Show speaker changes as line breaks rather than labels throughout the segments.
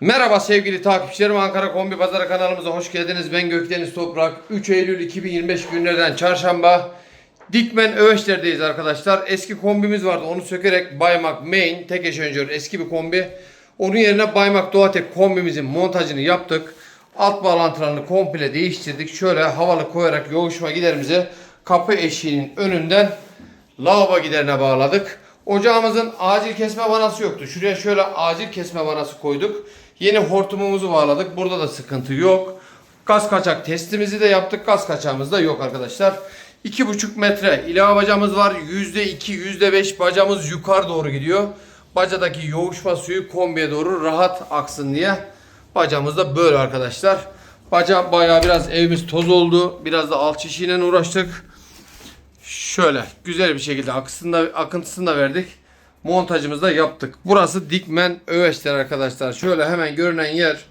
Merhaba sevgili takipçilerim Ankara Kombi Pazarı kanalımıza hoş geldiniz. Ben Gökdeniz Toprak. 3 Eylül 2025 günlerden çarşamba Dikmen Öveçler'deyiz arkadaşlar. Eski kombimiz vardı onu sökerek Baymak Main tek eşönjör eski bir kombi. Onun yerine Baymak Doğatek kombimizin montajını yaptık. Alt bağlantılarını komple değiştirdik. Şöyle havalı koyarak yoğuşma giderimizi kapı eşiğinin önünden lavabo giderine bağladık. Ocağımızın acil kesme vanası yoktu. Şuraya şöyle acil kesme vanası koyduk. Yeni hortumumuzu bağladık. Burada da sıkıntı yok. Gaz kaçak testimizi de yaptık. Gaz kaçağımız da yok arkadaşlar. 2,5 metre ilave bacamız var. %2, %5 bacamız yukarı doğru gidiyor. Bacadaki yoğuşma suyu kombiye doğru rahat aksın diye. Bacamız da böyle arkadaşlar. Baca bayağı biraz evimiz toz oldu. Biraz da alt şişiyle uğraştık. Şöyle güzel bir şekilde akısını da, akıntısını da verdik. Montajımızı da yaptık. Burası Dikmen Öveçler arkadaşlar. Şöyle hemen görünen yer.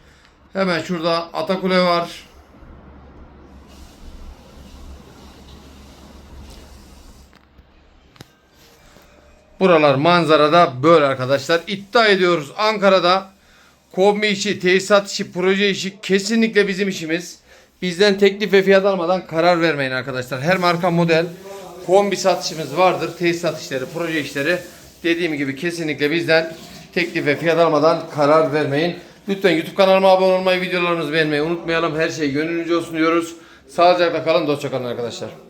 Hemen şurada Atakule var. Buralar manzarada böyle arkadaşlar. İddia ediyoruz Ankara'da kombi işi, tesisat işi, proje işi kesinlikle bizim işimiz. Bizden teklif ve fiyat almadan karar vermeyin arkadaşlar. Her marka model kombi satışımız vardır. Tesisat işleri, proje işleri. Dediğim gibi kesinlikle bizden teklif ve fiyat almadan karar vermeyin. Lütfen YouTube kanalıma abone olmayı, videolarımızı beğenmeyi unutmayalım. Her şey gönlünüzce olsun diyoruz. Sağlıcakla kalın, dostça kalın arkadaşlar.